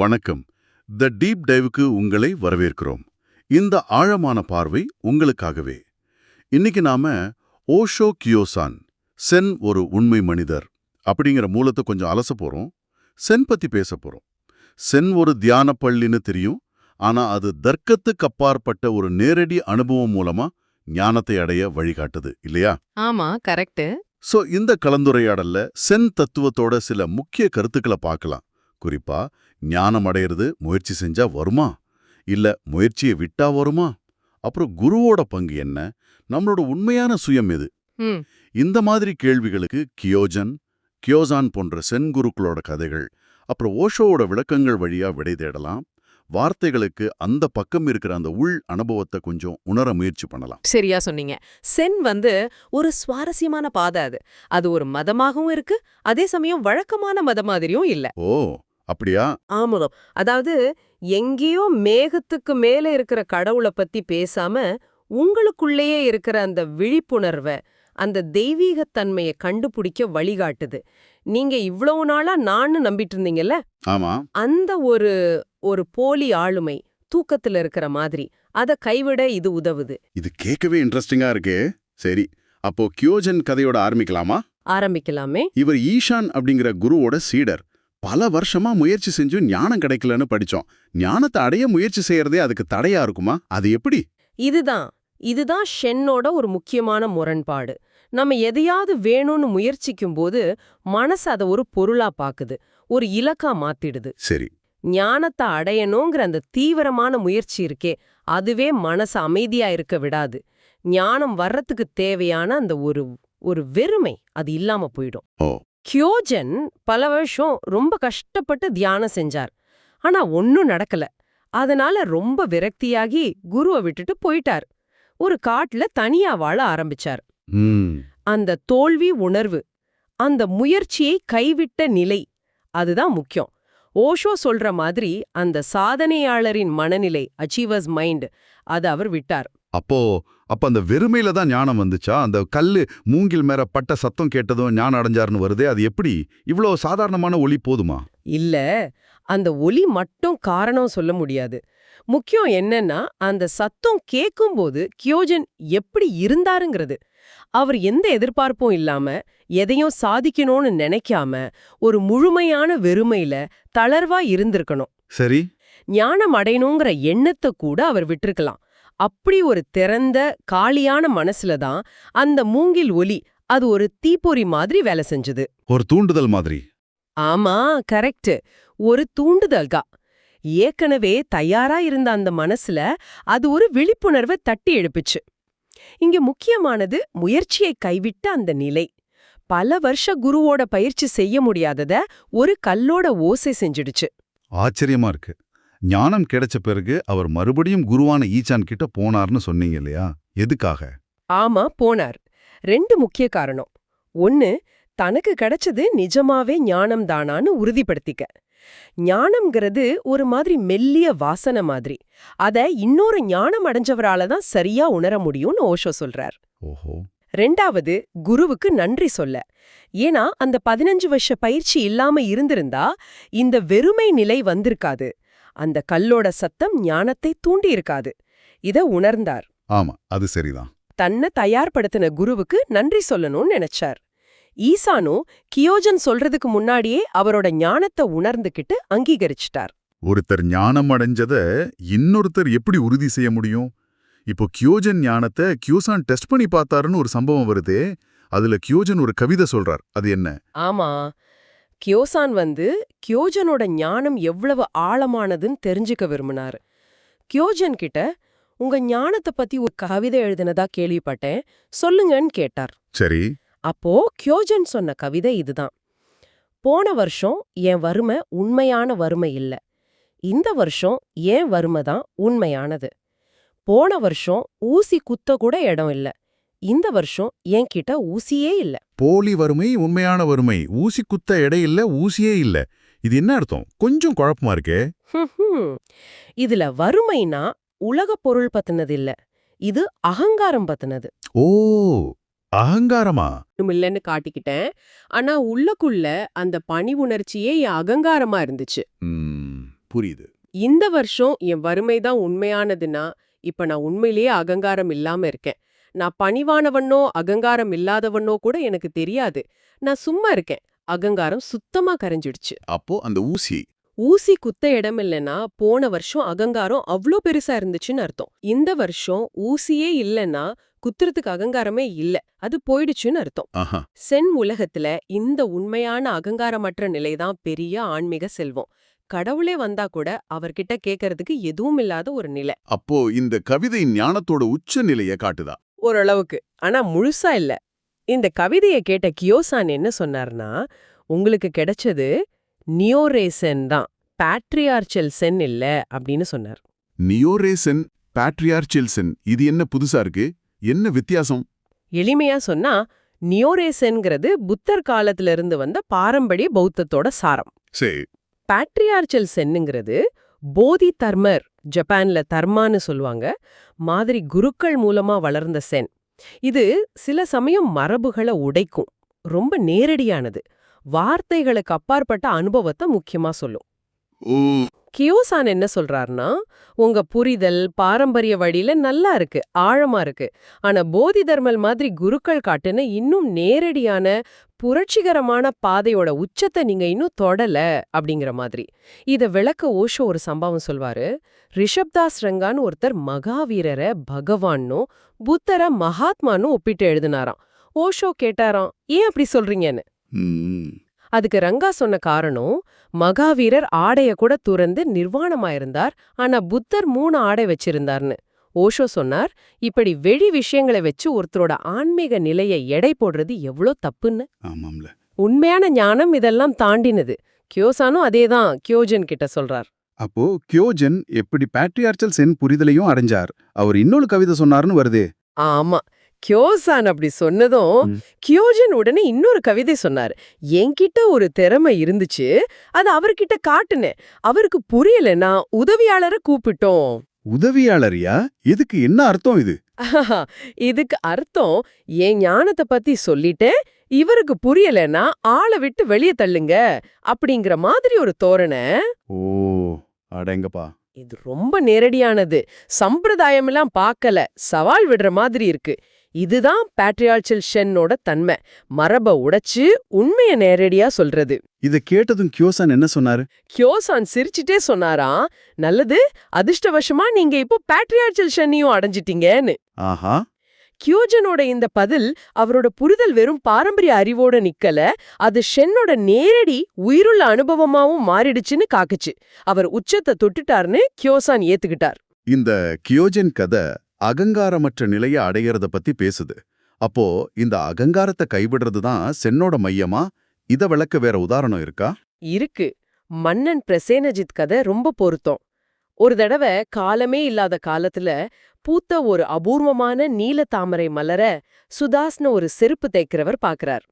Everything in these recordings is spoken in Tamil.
வணக்கம். த டீப் டைவுக்கு உங்களை வரவேற்கிறோம். இந்த ஆழமான பார்வை உங்களுக்காகவே. இன்னைக்கு நாம ஓஷோ கியோசான் சென் ஒரு உண்மை மனிதர் அப்படிங்கிற மூலத்தை கொஞ்சம் அலச போறோம். சென் பத்தி பேச போறோம். சென் ஒரு தியான பள்ளின்னு தெரியும். ஆனா அது தர்க்கத்துக்கு அப்பாற்பட்ட ஒரு நேரடி அனுபவம் மூலமா ஞானத்தை அடைய வழிகாட்டுது இல்லையா? ஆமா கரெக்ட் சோ இந்த கலந்துரையாடல்ல சென் தத்துவத்தோட சில முக்கிய கருத்துக்களை பார்க்கலாம். குறிப்பா ஞானம் அடையிறது முயற்சி செஞ்சா வருமா? இல்ல முயற்சியை விட்டா வருமா? அப்புறம் குருவோட பங்கு என்ன? நம்மளோட உண்மையான சுயம் எது? இந்த மாதிரி கேள்விகளுக்கு கியோஜன் கியோசான் போன்ற சென் குருக்களோட கதைகள் அப்புறம் ஓஷோவோட விளக்கங்கள் வழியா விடை தேடலாம். வார்த்தைகளுக்கு அந்த பக்கம் இருக்கிற அந்த உள் அனுபவத்தை கொஞ்சம் உணர முயற்சி பண்ணலாம். சரியா சொன்னீங்க. சென் வந்து ஒரு சுவாரஸ்யமான பாதை அது. அது ஒரு மதமாகவும் இருக்கு அதே சமயம் வழக்கமான மத மாதிரியும் இல்ல. ஓ. அப்படியா? ஆமாம் அதாவது எங்கேயோ மேகத்துக்கு மேல இருக்கிற கடவுளை பத்தி பேசாம உங்களுக்குள்ளேயே இருக்கிற அந்த விழிப்புணர்வை அந்த தெய்வீகத்தன்மையை கண்டுபிடிக்க வழிகாட்டுது. நீங்க இவ்வளவு நாளா நான்னு நம்பிட்டு இருந்தீங்கல்ல ஆமா. அந்த ஒரு ஒரு போலி ஆளுமை தூக்கத்துல இருக்கிற மாதிரி அத கைவிட இது உதவுது. இது கேட்கவே இன்ட்ரெஸ்டிங்கா இருக்கே. சரி அப்போ கியோஜன் கதையோட ஆரம்பிக்கலாமா? ஆரம்பிக்கலாமே. இவர் ஈஷான் அப்படிங்கிற குருவோட சீடர். பல வருஷமா முயற்சி செஞ்சும் ஞானம் கிடைக்கலன்னு படிச்சோம். ஞானத்தை அடைய முயற்சி செய்யறதே அதுக்கு தடையா இருக்குமா? அது எப்படி? இதுதான். இதுதான் ஷென்னோட ஒரு முக்கியமான முரண்பாடு. நம்ம எதையாவது வேணும்னு முயற்சிக்கும் போது மனசு அதை ஒரு பொருளா பாக்குது. ஒரு இலக்கா மாத்திடுது. சரி. ஞானத்தை அடையணுங்கிற அந்த தீவிரமான முயற்சி இருக்கே அதுவே மனசு அமைதியா இருக்க விடாது. ஞானம் வர்றதுக்கு தேவையான அந்த ஒரு ஒரு வெறுமை அது இல்லாம போயிடும். கியோஜன் பல வருஷம் ரொம்ப கஷ்டப்பட்டு தியானம் செஞ்சார். ஆனா ஒன்னும் நடக்கல. அதனால ரொம்ப விரக்தியாகி குருவை விட்டுட்டு போயிட்டார். ஒரு காட்டுல தனியா வாழ ஆரம்பிச்சார். அந்த தோல்வி உணர்வு அந்த முயற்சியை கைவிட்ட நிலை அதுதான் முக்கியம். ஓஷோ சொல்ற மாதிரி அந்த சாதனையாளரின் மனநிலை அச்சீவர்ஸ் மைண்ட் அது அவர் விட்டார். அப்போ அப்ப அந்த வெறுமையில தான் ஞானம் வந்துச்சா? அந்த கல்லு மூங்கில் மேல பட்ட சத்தம் கேட்டதும் ஞானம் அடைஞ்சாருன்னு வருதே அது எப்படி? இவ்வளோ சாதாரணமான ஒளி போதுமா? இல்ல அந்த ஒலி மட்டும் காரணம் சொல்ல முடியாது. முக்கியம் என்னன்னா அந்த சத்தம் கேட்கும்போது கியோஜன் எப்படி இருந்தாருங்கிறது. அவர் எந்த எதிர்பார்ப்பும் இல்லாம எதையும் சாதிக்கணும்னு நினைக்காம ஒரு முழுமையான வெறுமையில தளர்வா இருந்திருக்கணும். சரி. ஞானம் அடையணுங்கிற எண்ணத்தை கூட அவர் விட்டிருக்கலாம். அப்படி ஒரு திறந்த காலியான மனசுல தான் அந்த மூங்கில் ஒலி அது ஒரு தீப்பொறி மாதிரி வேலை செஞ்சது. ஒரு தூண்டுதல் மாதிரி. ஆமா கரெக்ட். ஒரு தூண்டுதல்கா ஏற்கனவே தயாரா இருந்த அந்த மனசுல அது ஒரு விழிப்புணர்வை தட்டி எழுப்புச்சு இங்க முக்கியமானது முயற்சியை கைவிட்ட அந்த நிலை. பல வருஷ குருவோட பயிற்சி செய்ய முடியாதத ஒரு கல்லோட ஓசை செஞ்சிடுச்சு. ஆச்சரியமா இருக்கு. ஞானம் கிடைச்ச பிறகு அவர் மறுபடியும் குருவான ஈச்சான் கிட்ட போனார்னு சொன்னீங்க இல்லையா? எதுக்காக? ஆமா போனார். ரெண்டு முக்கிய காரணம். ஒன்னு தனக்கு கிடைச்சது நிஜமாவே ஞானம் தானான்னு உறுதிப்படுத்திக்க. ஞானம்ங்கிறது ஒரு மாதிரி மெல்லிய வாசனை மாதிரி. அத இன்னொரு ஞானம் அடைஞ்சவரால தான் சரியா உணர முடியும்னு ஓஷோ சொல்றார். ஓஹோ. ரெண்டாவது குருவுக்கு நன்றி சொல்ல. ஏன்னா அந்த பதினஞ்சு வருஷ பயிற்சி இல்லாம இருந்திருந்தா இந்த வெறுமை நிலை வந்திருக்காது. அந்த கல்லோட சத்தம் ஞானத்தை தூண்டியிருக்காது. இத உணர்ந்தார். ஆமா அது சரிதான். தன்னை தயார்படுத்தின குருவுக்கு நன்றி சொல்லணும்னு நினைச்சார். ஈசானோ கியோஜன் சொல்றதுக்கு முன்னாடியே அவரோட ஞானத்தை உணர்ந்துகிட்டு அங்கீகரிச்சிட்டார். ஒருத்தர் ஞானம் அடைஞ்சத இன்னொருத்தர் எப்படி உறுதி செய்ய முடியும்? இப்போ கியோஜன் ஞானத்தை கியோசான் டெஸ்ட் பண்ணி பார்த்தாருன்னு ஒரு சம்பவம் வருதே அதுல கியோஜன் ஒரு கவிதை சொல்றார். அது என்ன? ஆமா கியோசான் வந்து கியோஜனோட ஞானம் எவ்வளவு ஆழமானதுன்னு தெரிஞ்சுக்க விரும்பினாரு. கியோஜன் கிட்ட உங்க ஞானத்தை பத்தி ஒரு கவிதை எழுதினதா கேள்விப்பட்டேன் சொல்லுங்கன்னு கேட்டார். சரி. அப்போ கியோஜன் சொன்ன கவிதை இதுதான். போன வருஷம் என் வறுமை உண்மையான வறுமை இல்ல. இந்த வருஷம் என் வறுமை தான் உண்மையானது. போன வருஷம் ஊசி குத்த கூட இடம் இல்ல. இந்த வருஷம் என்கிட்ட ஊசியே இல்ல. போலி வறுமை உண்மையான வறுமை. ஊசி குத்த எடை இல்ல ஊசியே இல்ல. இது என்ன அர்த்தம்? கொஞ்சம் குழப்பமா இருக்கே. இதுல வறுமைனா உலக பொருள் பத்தினது இல்ல. இது அகங்காரம் பத்தினது. ஓ அகங்காரமா? இல்லைன்னு காட்டிக்கிட்டேன். ஆனா உள்ளக்குள்ள அந்த பணிவுணர்ச்சியே என் அகங்காரமா இருந்துச்சு. புரியுது. இந்த வருஷம் என் வறுமை தான் உண்மையானதுன்னா இப்ப நான் உண்மையிலேயே அகங்காரம் இல்லாம இருக்கேன். நான் பணிவானவனோ அகங்காரம் இல்லாதவனோ கூட எனக்கு தெரியாது. நான் சும்மா இருக்கேன். அகங்காரம் சுத்தமா கரைஞ்சிடுச்சு. அப்போ அந்த ஊசி. ஊசி குத்த இடம் இல்லைன்னா போன வருஷம் அகங்காரம் அவ்ளோ பெருசா இருந்துச்சுன்னு அர்த்தம். இந்த வருஷம் ஊசியே இல்லைன்னா குத்துறதுக்கு அகங்காரமே இல்ல. அது போயிடுச்சுன்னு அர்த்தம். சென் உலகத்துல இந்த உண்மையான அகங்காரமற்ற நிலைதான் பெரிய ஆன்மீக செல்வம். கடவுளே வந்தா கூட அவர்கிட்ட கேக்கறதுக்கு எதுவும் இல்லாத ஒரு நிலை. அப்போ இந்த கவிதை ஞானத்தோட உச்ச நிலைய காட்டுதா? ஓரளவுக்கு. ஆனா முழுசா இல்ல. இந்த கவிதையை கேட்ட கியோசான் என்ன சொன்னார்னா உங்களுக்கு கிடைச்சது நியோரேசன் தான். பேட்ரியார்ச்சல் சென் இல்ல அப்படின்னு சொன்னார். நியோரேசன் பேட்ரியார்ச்சில்சன் இது என்ன புதுசா இருக்கு? என்ன வித்தியாசம்? எளிமையா சொன்னா நியோரேசன்ங்கிறது புத்தர் காலத்துல இருந்து வந்த பாரம்பரிய பௌத்தத்தோட சாரம். சரி. பேட்ரியார்ச்சல் சென்னுங்கிறது போதி தர்மர் ஜப்பான்ல தர்மான்னு சொல்லுவாங்க மாதிரி குருக்கள் மூலமா வளர்ந்த சென். இது சில சமயம் மரபுகளை உடைக்கும் ரொம்ப நேரடியானது. வார்த்தைகளுக்கு அப்பாற்பட்ட அனுபவத்தை முக்கியமா சொல்லும். ஓ கியோசான் என்ன சொல்றாருன்னா உங்க புரிதல் பாரம்பரிய வழியில நல்லா இருக்கு ஆழமா இருக்கு. ஆனா போதி தர்மல் மாதிரி குருக்கள் காட்டுன இன்னும் நேரடியான புரட்சிகரமான பாதையோட உச்சத்தை நீங்க இன்னும் தொடல அப்படிங்கிற மாதிரி. இத விளக்க ஓஷோ ஒரு சம்பவம் சொல்வாரு. ரிஷப்தாஸ் ரங்கான்னு ஒருத்தர் மகாவீரரை பகவான்னும் புத்தரை மகாத்மான்னு ஒப்பிட்டு எழுதினாராம். ஓஷோ கேட்டாராம் ஏன் அப்படி சொல்றீங்கன்னு? அதுக்கு ரங்கா சொன்ன காரணம் மகாவீரர் ஆடைய கூட துறந்து நிர்வாணமாயிருந்தார். ஆனா புத்தர் மூணு ஆடை வச்சிருந்தார்னு. ஓஷோ சொன்னார் இப்படி வெளி விஷயங்களை வச்சு ஒருத்தரோட ஆன்மீக நிலையை எடை போடுறது எவ்ளோ தப்புன்னு? ஆமாம்ல. உண்மையான ஞானம் இதெல்லாம் தாண்டினது. கியோசானும் அதேதான் கியோஜன் கிட்ட சொல்றார். அப்போ கியோஜன் எப்படி பேட்ரியார்ச்சல் சென் புரிதலையும் அடைஞ்சார். அவர் இன்னொரு கவிதை சொன்னார்னு வருதே. ஆமா கியோசான் அப்படி சொன்னதும். கியோஜன் உடனே இன்னொரு கவிதை சொன்னார். என்கிட்ட ஒரு திறமை இருந்துச்சு. அது அவர்கிட்ட காட்டுனேன். அவருக்கு புரியலன்னா உதவியாளரை கூப்பிட்டோம். உதவியாளரியா? இதுக்கு என்ன அர்த்தம் இது? இதுக்கு அர்த்தம் என் ஞானத்தை பத்தி சொல்லிட்டேன். இவருக்கு புரியலன்னா ஆளை விட்டு வெளிய தள்ளுங்க. அப்படிங்கிற மாதிரி ஒரு தோரணை. ஓ அடேங்கப்பா இது ரொம்ப நேரடியானது. சம்பிரதாயமெல்லாம் பார்க்கல. சவால் விடுற மாதிரி இருக்கு. இதுதான் பேட்ரியால்ச்சல் ஷென்னோட தன்மை. மரப உடைச்சு உண்மைய நேரடியா சொல்றது. இத கேட்டதும் கியோசான் என்ன சொன்னாரு? கியோசான் சிரிச்சிட்டே சொன்னாராம் நல்லது அதிர்ஷ்டவசமா நீங்க இப்போ பேட்ரியார்ச்சல் ஷென்னையும் அடைஞ்சிட்டீங்கன்னு. ஆஹா. கியோஜனோட இந்த பதில் அவரோட புரிதல் வெறும் பாரம்பரிய அறிவோட நிக்கல அது ஷென்னோட நேரடி உயிருள்ள அனுபவமாவும் மாறிடுச்சுன்னு காக்குச்சு. அவர் உச்சத்தை தொட்டுட்டார்னு கியோசான் ஏத்துக்கிட்டார். இந்த கியோஜன் கதை அகங்காரமற்ற நிலைய அடையறத பத்தி பேசுது. அப்போ இந்த அகங்காரத்தை கைவிடுறது தான் சென்னோட மையமா? இத விளக்க வேற உதாரணம் இருக்கா? இருக்கு. மன்னன் பிரசேனஜித் கதை ரொம்ப பொருத்தம். ஒரு தடவை காலமே இல்லாத காலத்துல பூத்த ஒரு அபூர்வமான நீல தாமரை மலர சுதாஸ்னு ஒரு செருப்பு தைக்கிறவர் பாக்குறார்.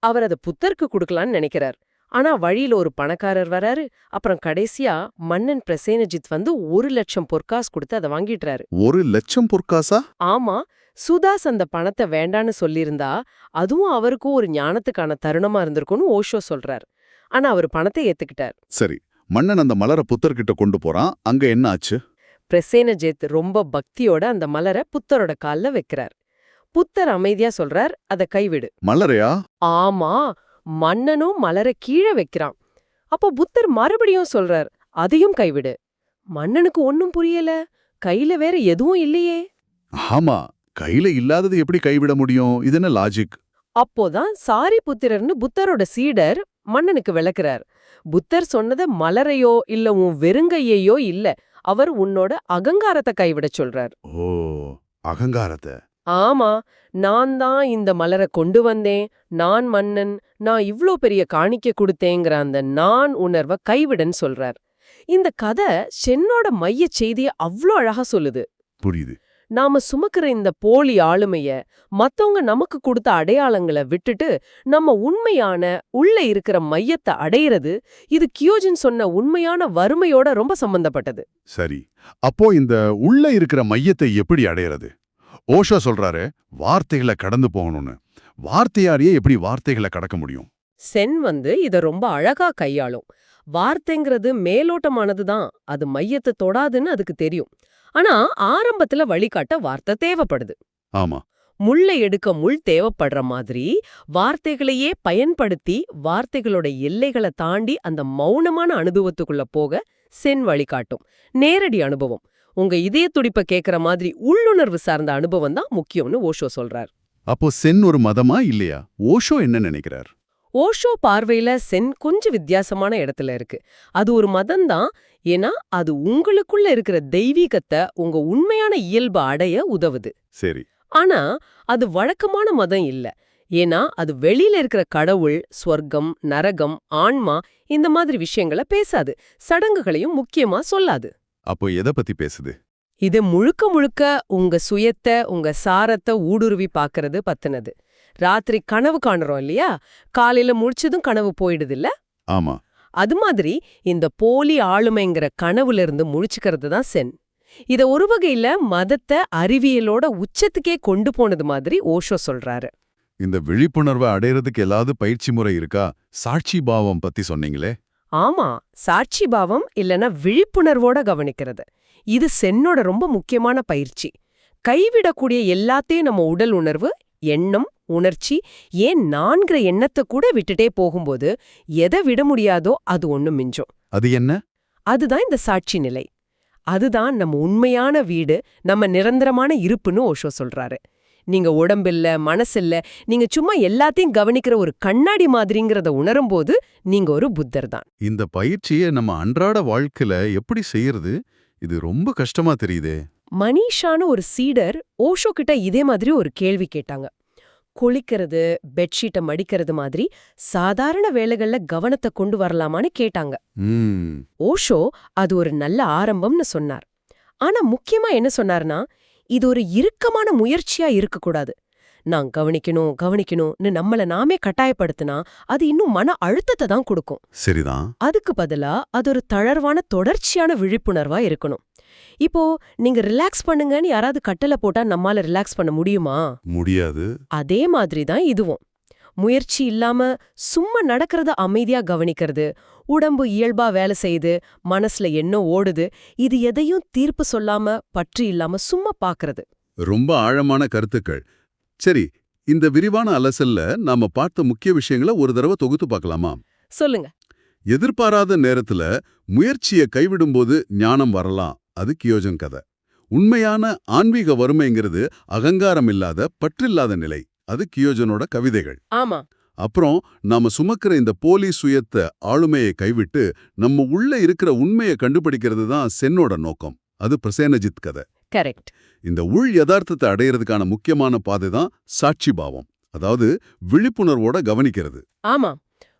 அவர் அத புத்தருக்கு கொடுக்கலான்னு நினைக்கிறார். ஆனா வழியில ஒரு பணக்காரர் வராரு. அப்புறம் கடைசியா மன்னன் பிரசேனஜித் வந்து ஒரு லட்சம் பொற்காசு கொடுத்து அதை வாங்கிடுறாரு. ஒரு லட்சம் பொற்காசா? ஆமா. சுதாஸ் அந்த பணத்தை வேண்டான்னு சொல்லியிருந்தா அதுவும் அவருக்கும் ஒரு ஞானத்துக்கான தருணமா இருந்திருக்கும்னு ஓஷோ சொல்றார். ஆனா அவர் பணத்தை ஏத்துக்கிட்டார். சரி. மன்னன் அந்த மலரை புத்தர்கிட்ட கொண்டு போறான். அங்க என்ன ஆச்சு? பிரசேனஜித் ரொம்ப பக்தியோட அந்த மலரை புத்தரோட கால்ல வைக்கிறார். புத்தர் அமைதியா சொல்றார் அத கைவிடு. மலரையா? ஆமா. மன்னனும் மலரை கீழே வைக்கிறான். அப்போ புத்தர் மறுபடியும் சொல்றார் அதையும் கைவிடு. மன்னனுக்கு ஒன்னும் புரியல. கையில வேற எதுவும் இல்லையே. ஆமா கையில இல்லாதது எப்படி கைவிட முடியும்? இது என்ன லாஜிக் அப்போதான் சாரி புத்திரர்னு புத்தரோட சீடர் மன்னனுக்கு விளக்குறார். புத்தர் சொன்னது மலரையோ இல்ல உன் வெறுங்கையையோ இல்ல அவர் உன்னோட அகங்காரத்தை கைவிடச் சொல்றார். ஓ அகங்காரத்தை. ஆமா நான் தான் இந்த மலரை கொண்டு வந்தேன். நான் மன்னன் நான் இவ்ளோ பெரிய காணிக்கை கொடுத்தேங்கிற அந்த நான் உணர்வை கைவிடன்னு சொல்றார். இந்த கதை சென்னோட மையச் செய்திய அவ்ளோ அழகா சொல்லுது. புரியுது. நாம சுமக்கிற இந்த போலி ஆளுமைய மத்தவங்க நமக்கு கொடுத்த அடையாளங்களை விட்டுட்டு நம்ம உண்மையான உள்ள இருக்கிற மையத்தை அடையிறது இது கியோஜின் சொன்ன உண்மையான வறுமையோட ரொம்ப சம்பந்தப்பட்டது. சரி. அப்போ இந்த உள்ள இருக்கிற மையத்தை எப்படி அடையறது? ஓஷோ சொல்றாரு வார்த்தைகளை கடந்து போகணும்னு. வார்த்தையாரியே எப்படி வார்த்தைகளை கடக்க முடியும்? சென் வந்து இத ரொம்ப அழகா கையாளும். வார்த்தைங்கிறது மேலோட்டமானது தான் அது மையத்தை தொடாதுன்னு அதுக்கு தெரியும். ஆனா ஆரம்பத்துல வழிகாட்ட வார்த்தை தேவைப்படுது. ஆமா. முள்ளை எடுக்க முள் தேவைப்படுற மாதிரி வார்த்தைகளையே பயன்படுத்தி வார்த்தைகளோட எல்லைகளை தாண்டி அந்த மௌனமான அனுபவத்துக்குள்ள போக சென் வழிகாட்டும். நேரடி அனுபவம். உங்க இதய துடிப்ப கேக்குற மாதிரி உள்ளுணர்வு சார்ந்த அனுபவம் தான் முக்கியம்னு ஓஷோ சொல்றார். அப்போ சென் ஒரு மதமா இல்லையா? ஓஷோ என்ன நினைக்கிறார்? ஓஷோ பார்வையில சென் கொஞ்சம் வித்தியாசமான இடத்துல இருக்கு. அது ஒரு மதம்தான். ஏன்னா அது உங்களுக்குள்ள இருக்கிற தெய்வீகத்தை உங்க உண்மையான இயல்பு அடைய உதவுது. சரி. ஆனா அது வழக்கமான மதம் இல்ல. ஏன்னா அது வெளியில இருக்கிற கடவுள் ஸ்வர்க்கம் நரகம் ஆன்மா இந்த மாதிரி விஷயங்களை பேசாது. சடங்குகளையும் முக்கியமா சொல்லாது. அப்போ எதை பத்தி பேசுது? இது முழுக்க முழுக்க உங்க சுயத்தை உங்க சாரத்தை ஊடுருவி பாக்குறது பத்தினது. ராத்திரி கனவு காணுறோம் இல்லையா? காலையில முழிச்சதும் கனவு போயிடுது இல்ல ஆமா. அது மாதிரி இந்த போலி ஆளுமைங்கிற கனவுல இருந்து முழிச்சுக்கிறது தான் சென். இத ஒரு வகையில மதத்தை அறிவியலோட உச்சத்துக்கே கொண்டு போனது மாதிரி ஓஷோ சொல்றாரு. இந்த விழிப்புணர்வை அடையறதுக்கு ஏதாவது பயிற்சி முறை இருக்கா? சாட்சி பாவம் பத்தி சொன்னீங்களே. ஆமா சாட்சி பாவம் இல்லனா விழிப்புணர்வோட கவனிக்கிறது. இது சென்னோட ரொம்ப முக்கியமான பயிற்சி. கைவிடக்கூடிய எல்லாத்தையும் நம்ம உடல் உணர்வு எண்ணம் உணர்ச்சி ஏன் நான்கிற எண்ணத்தை கூட விட்டுட்டே போகும்போது எதை விட முடியாதோ அது ஒண்ணு மிஞ்சும். அது என்ன? அதுதான் இந்த சாட்சி நிலை. அதுதான் நம்ம உண்மையான வீடு நம்ம நிரந்தரமான இருப்புன்னு ஓஷோ சொல்றாரு. நீங்க உடம்பில்ல மனசில்ல நீங்க சும்மா எல்லாத்தையும் கவனிக்கிற ஒரு கண்ணாடி மாதிரிங்கிறத உணரும்போது நீங்க ஒரு புத்தர் தான். இந்த பயிற்சியை நம்ம அன்றாட வாழ்க்கையில எப்படி செய்யறது? இது ரொம்ப கஷ்டமா தெரியுதே. மனிஷான்னு ஒரு சீடர் ஓஷோ கிட்ட இதே மாதிரி ஒரு கேள்வி கேட்டாங்க. குளிக்கிறது பெட்ஷீட்டை மடிக்கிறது மாதிரி சாதாரண வேலைகள்ல கவனத்தை கொண்டு வரலாமான்னு கேட்டாங்க. ஓஷோ அது ஒரு நல்ல ஆரம்பம்னு சொன்னார். ஆனா முக்கியமா என்ன சொன்னார்னா இது ஒரு இறுக்கமான முயற்சியா இருக்கக்கூடாது. நான் கவனிக்கணும் கவனிக்கணும்னு நம்மள நாமே கட்டாயப்படுத்தினா அது இன்னும் மன அழுத்தத்தை தான் கொடுக்கும். சரிதான். அதுக்கு பதிலா அது ஒரு தளர்வான தொடர்ச்சியான விழிப்புணர்வா இருக்கணும். இப்போ நீங்க ரிலாக்ஸ் பண்ணுங்கன்னு யாராவது கட்டளை போட்டா நம்மால ரிலாக்ஸ் பண்ண முடியுமா? முடியாது. அதே மாதிரி தான் இதுவும். முயற்சி இல்லாம சும்மா நடக்கிறத அமைதியா கவனிக்கிறது. உடம்பு இயல்பா வேலை செய்யுது மனசுல என்ன ஓடுது இது எதையும் தீர்ப்பு சொல்லாம பற்றி இல்லாம சும்மா பாக்குறது. ரொம்ப ஆழமான கருத்துக்கள். சரி இந்த விரிவான அலசல்ல நாம பார்த்த முக்கிய விஷயங்களை ஒரு தடவை தொகுத்து பார்க்கலாமா? சொல்லுங்க. எதிர்பாராத நேரத்துல முயற்சியை கைவிடும்போது ஞானம் வரலாம் அது கியோஜன் கதை. உண்மையான ஆன்மீக வறுமைங்கிறது அகங்காரம் இல்லாத பற்றில்லாத நிலை. அது கியோஜனோட கவிதைகள். ஆமா. அப்புறம் நாம சுமக்கிற இந்த போலி சுயத்த ஆளுமையை கைவிட்டு நம்ம உள்ள இருக்கிற உண்மையை கண்டுபிடிக்கிறது தான் சென்னோட நோக்கம். அது பிரசேனஜித் கதை. கரெக்ட். இந்த உள் யதார்த்தத்தை அடையிறதுக்கான முக்கியமான பாதை தான் சாட்சி பாவம். அதாவது விழிப்புணர்வோட கவனிக்கிறது. ஆமா.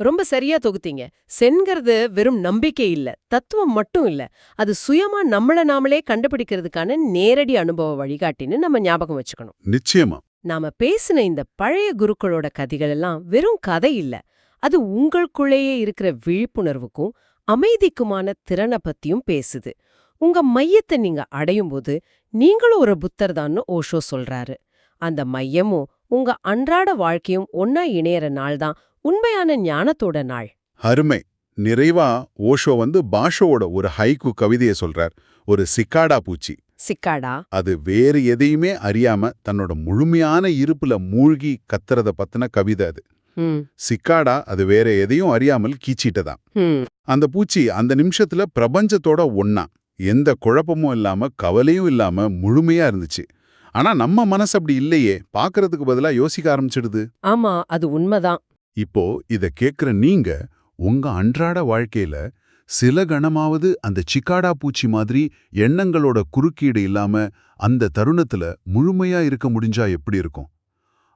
ரொம்ப சரியா தொகுத்தீங்க. சென்கிறது வெறும் நம்பிக்கை இல்ல தத்துவம் மட்டும் இல்ல. அது சுயமா நம்மள நாமளே கண்டுபிடிக்கிறதுக்கான நேரடி அனுபவ வழிகாட்டின்னு நம்ம ஞாபகம் வச்சுக்கணும். நிச்சயமா. நாம பேசின இந்த பழைய குருக்களோட கதைகள் எல்லாம் வெறும் கதை இல்ல. அது உங்களுக்குள்ளேயே இருக்கிற விழிப்புணர்வுக்கும் அமைதிக்குமான திறனை பத்தியும் பேசுது. உங்க மையத்தை நீங்க அடையும் போது நீங்களும் ஒரு புத்தர் தான்னு ஓஷோ சொல்றாரு. அந்த மையமும் உங்க அன்றாட வாழ்க்கையும் ஒன்னா இணையற நாள் தான் உண்மையான ஞானத்தோட நாள். அருமை. நிறைவா ஓஷோ வந்து பாஷோவோட ஒரு ஹைக்கு கவிதையை சொல்றார். ஒரு சிக்காடா பூச்சி. சிக்காடா? அது வேறு எதையுமே அறியாம தன்னோட முழுமையான இருப்புல மூழ்கி கத்துறத பத்தின கவிதை அது. சிக்காடா அது வேற எதையும் அறியாமல் கீச்சிட்டதான் அந்த பூச்சி அந்த நிமிஷத்துல பிரபஞ்சத்தோட ஒண்ணா. எந்த குழப்பமும் இல்லாம கவலையும் இல்லாம முழுமையா இருந்துச்சு. ஆனா நம்ம மனசு அப்படி இல்லையே. பாக்குறதுக்கு பதிலா யோசிக்க ஆரம்பிச்சிடுது. ஆமா அது உண்மைதான். இப்போ இத கேக்குற நீங்க உங்க அன்றாட வாழ்க்கையில சில கணமாவது அந்த சிக்காடா பூச்சி மாதிரி எண்ணங்களோட குறுக்கீடு இல்லாம அந்த தருணத்துல முழுமையா இருக்க முடிஞ்சா எப்படி இருக்கும்?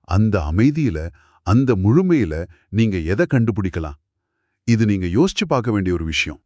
அந்த அமைதியில அந்த முழுமையில நீங்க எதை கண்டுபிடிக்கலாம்? இது நீங்க யோசிச்சு பார்க்க வேண்டிய ஒரு விஷயம்.